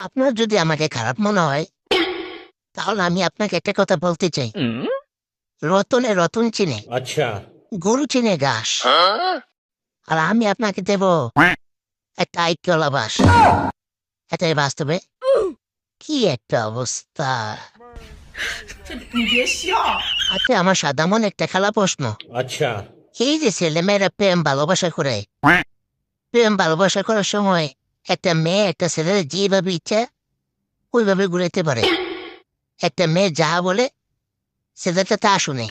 আপনার যদি আমাকে খারাপ মনে হয় তাহলে আমি আপনাকে একটা কথা বলতে চাই। রতনে রতন চিনে। আচ্ছা। গরু চিনে ঘাস। হ্যাঁ? আর আমি আপনাকে দেব একটা আইকলা বাস এটাই বাস্তবে কি একটা অবস্থা? আচ্ছা আমার সাদামন একটা খেলা প্রশ্ন। আচ্ছা। এই যে ছেলেমেয়েরা প্রেম ভালোবাসা করে। প্রেম ভালোবাসা করার সময় একটা মেয়ে একটা ছেলের যেভাবে ইচ্ছা ওইভাবে ঘুরাইতে পারে। একটা মেয়ে যা বলে ছেলেটা তা শুনে।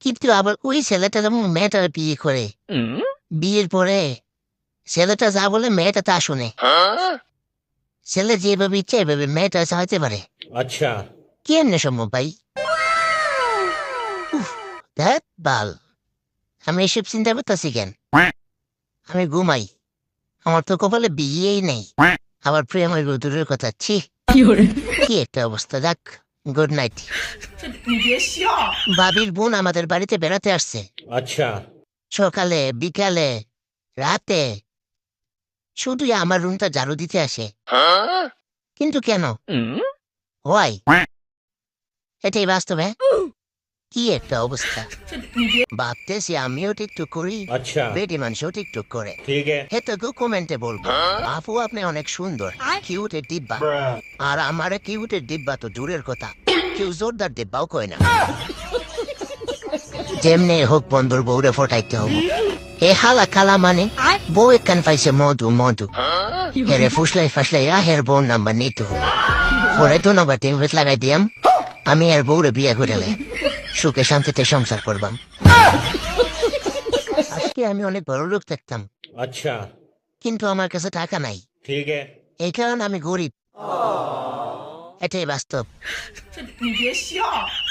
কিন্তু আবার ওই ছেলেটা যেমন মেয়েটার বিয়ে করে বিয়ের পরে ছেলেটা যা বলে মেয়েটা তা শুনে। ছেলে যেভাবে ইচ্ছা এভাবে মেয়েটা হইতে পারে। আচ্ছা। কেমনে সম্ভব ভাই? বাল আমি এসব চিন্তা করতেছি কেন? আমি ঘুমাই। আমার তো কপালে বিয়েই নেই। আবার প্রেম হইব কথা ছি। কি একটা অবস্থা দেখ। গুড নাইট বাবির বোন আমাদের বাড়িতে বেড়াতে আসছে। আচ্ছা। সকালে বিকালে রাতে শুধু আমার রুমটা ঝাড়ু দিতে আসে। কিন্তু কেন? Mm? হয় এটাই বাস্তবে হ্যাঁ? কি একটা অবস্থা? ভাবতেছি আমিও টিকটক করি বেটি মানুষও টিকটক করে। হে তো হেতাকে কমেন্টে বলব। হ্যাঁ? আপু আপনি অনেক সুন্দর। কিউটের ডিব্বা। আর আমার কিউটের ডিব্বা তো দূরের কথা। কেউ জোরদার ডিব্বাও কয় না। যেমনি হোক বন্ধুর বউরে ফটাইতে হব। এ হালা কালা মানে? বউ একখান পাইছে মধু মধু। হ্যাঁ? হেরে ফুসলাই ফাসলাই আ হের বউ নাম্বার নিতে হবে। পরে তো নাম্বার টেবিল লাগাই দিয়াম। আমি আর বউরে বিয়ে করে সুখে শান্তিতে সংসার করবাম। আজকে আমি অনেক বড় লোক দেখতাম। আচ্ছা। কিন্তু আমার কাছে টাকা নাই। ঠিক এই কারণে আমি গরিব। এটাই বাস্তব।